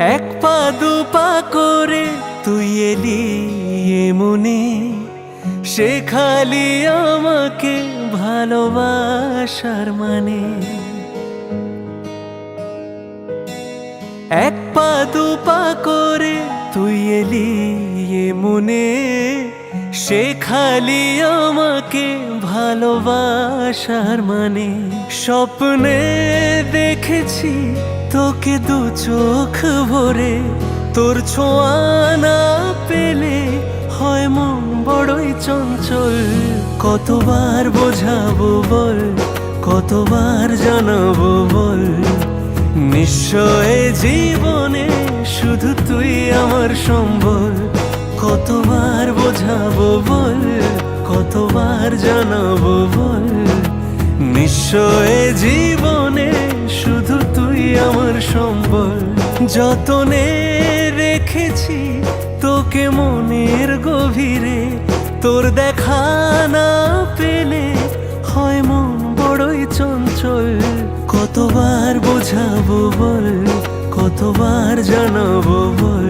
এক পা দু পা করে তুই এলি মনে। সে খালি আমাকে ভালোবাসার মানে। এক পা দু পা করে তুই এলি এ মনে শেখালি আমাকে ভালোবাসার মানে। স্বপ্নে দেখেছি তোকে দু চোখ ভরে। তোর ছোঁয়া না পেলে হয় মন বড়ই চঞ্চল। কতবার বোঝাবো বল, কতবার জানাব বল। নিশ্চয় জীবনে শুধু তুই আমার সম্বল। কতবার বোঝাবো বল, কতবার জানাব বল? নিশ্চয় জীবনে শুধু তুই আমার সম্বল। যতনে রেখেছি তোকে মনের গভীরে, তোর দেখা না পেলে হয় মন বড়ই চঞ্চল। কতবার বোঝাবো বল, কতবার জানাব বল?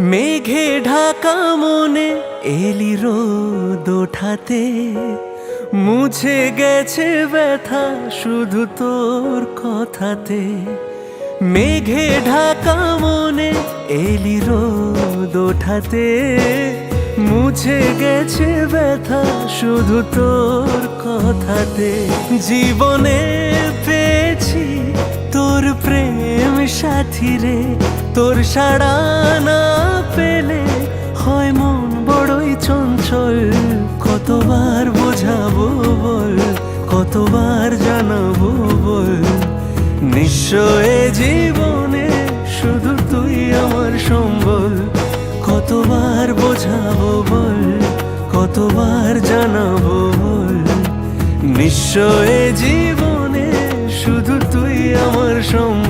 মেঘে ঢাকা মনে এলি রোদ ওঠাতে। মুছে গেছে ব্যথা শুধু তোর কথাতে। মেঘে ঢাকা মনে এলি রোদ ওঠাতে। মুছে গেছে ব্যথা শুধু তোর কথাতে। জীবনে সাথী রে, তোর সাড়া না পেলে হয় মন বড়ই চঞ্চল। কতবার বোঝাবো বল, কতবার জানাব বল? নিশ্চয় জীবনে শুধু তুই আমার সম্বল। কতবার বোঝাবো বল, কতবার জানাব বল? নিশ্চয় জীবনে শুধু তুই আমার সম্বল।